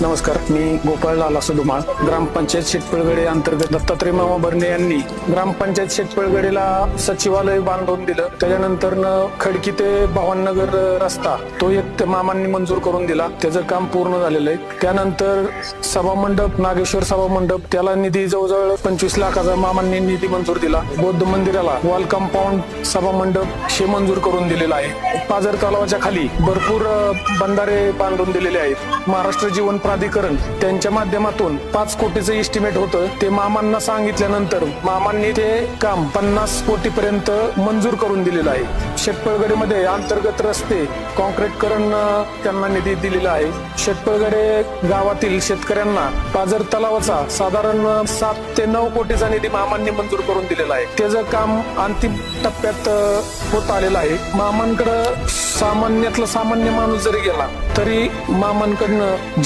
नमस्कार मी गोपाळ लाला सुधुमाळ ग्रामपंचायत शेतपळगडे अंतर्गत दत्तात्रय मामा बर्णे यांनी ग्रामपंचायत शेतपळगडेला सचिवालय बांधून दिलं. त्याच्यानंतर खडकी ते भवाननगर रस्ता तो एक त्या मामांनी मंजूर करून दिला. त्याचं काम पूर्ण झालेलं आहे. त्यानंतर सभामंडप नागेश्वर सभामंडप त्याला निधी जवळजवळ पंचवीस लाखाचा मामांनी निधी मंजूर दिला. बौद्ध मंदिराला वॉल कंपाऊंड सभामंडप हे मंजूर करून दिलेला आहे. पाझर तलावाच्या खाली भरपूर बंधारे बांधून दिलेले आहेत. महाराष्ट्र जीवन प्राधिकरण त्यांच्या माध्यमातून पाच कोटीचं इस्टिमेट होतं. ते मामांना सांगितल्यानंतर मामांनी ते काम पन्नास कोटी पर्यंत मंजूर करून दिलेलं आहे. शेटपळगडीमध्ये अंतर्गत रस्ते कॉन्क्रीटकरण त्यांना निधी दिलेला आहे. शेटपळगडे गावातील शेतकऱ्यांना पाझर तलावाचा साधारण सात ते नऊ कोटीचा निधी मामांनी मंजूर करून दिलेला आहे. त्याचं काम अंतिम टप्प्यात होत आलेलं आहे मामांकडं सामान्यातला सामान्य माणूस जरी गेला तरी मामांकडनं